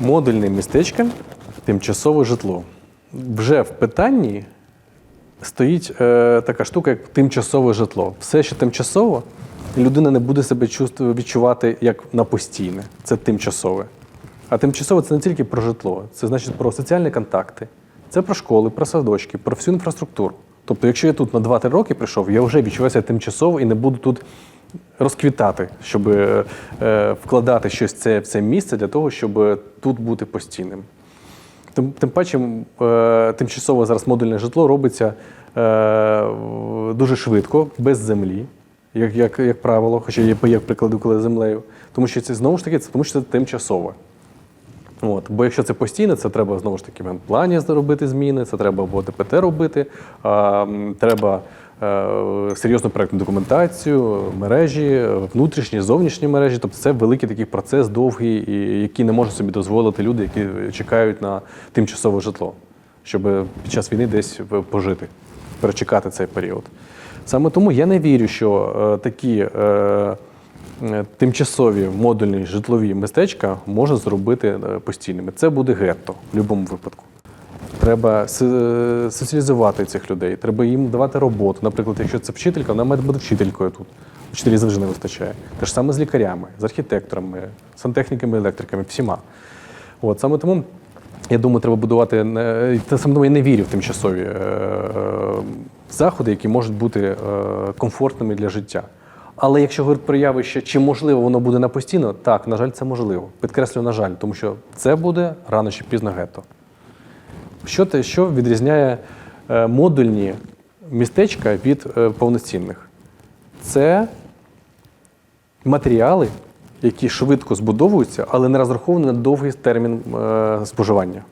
Модульне містечко, тимчасове житло. Вже в питанні стоїть е, така штука, як тимчасове житло. Все, що тимчасово, людина не буде себе відчувати як на постійне. Це тимчасове. А тимчасове це не тільки про житло, це значить про соціальні контакти, це про школи, про садочки, про всю інфраструктуру. Тобто, якщо я тут на 2-3 роки прийшов, я вже відчуваюся тимчасово і не буду тут розквітати, щоб е, е, вкладати щось це, в це місце для того, щоб тут бути постійним. Тим, тим паче, тимчасове зараз модульне житло робиться е, дуже швидко, без землі, як, як, як правило, хоча є, є приклади, коли землею. Тому що це знову ж таки, це, тому що це тимчасове. От, бо якщо це постійно, це треба знову ж таки в генплані зробити зміни, це треба або ДПТ робити, а, треба серйозну проектну документацію, мережі, е, внутрішні, зовнішні мережі. Тобто це великий такий процес довгий, який не можуть собі дозволити люди, які чекають на тимчасове житло, щоб під час війни десь пожити, перечекати цей період. Саме тому я не вірю, що е, такі. Е, е, тимчасові модульні житлові містечка можна зробити е, постійними. Це буде гетто в будь-якому випадку. Треба соціалізувати цих людей, треба їм давати роботу. Наприклад, якщо це вчителька, вона має бути вчителькою тут. Вчителів завжди не вистачає. Те ж саме з лікарями, з архітекторами, сантехніками, електриками, всіма. От саме тому. Я думаю, треба будувати не- та саме я не вірю в тимчасові е, заходи, які можуть бути е, комфортними для життя. Але якщо говорити про явище, чи можливо воно буде на постійно, так, на жаль, це можливо. Підкреслю, на жаль, тому що це буде рано чи пізно гетто. Що, те, що відрізняє е, модульні містечка від е, повноцінних? Це матеріали, які швидко збудовуються, але не розраховані на довгий термін е, споживання.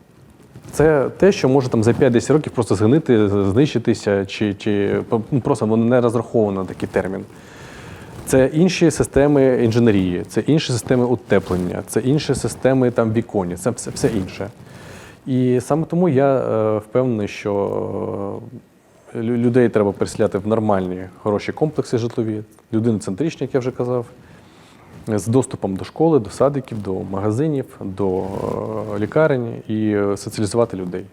Це те, що може там за 5-10 років просто згнити, знищитися, чи, чи ну, просто воно не розраховано на такий термін. Це інші системи інженерії, це інші системи утеплення, це інші системи там віконі, це все, все інше. І саме тому я е, впевнений, що е, людей треба переселяти в нормальні, хороші комплекси житлові, людиноцентричні, як я вже казав, з доступом до школи, до садиків, до магазинів, до е, лікарень і соціалізувати людей.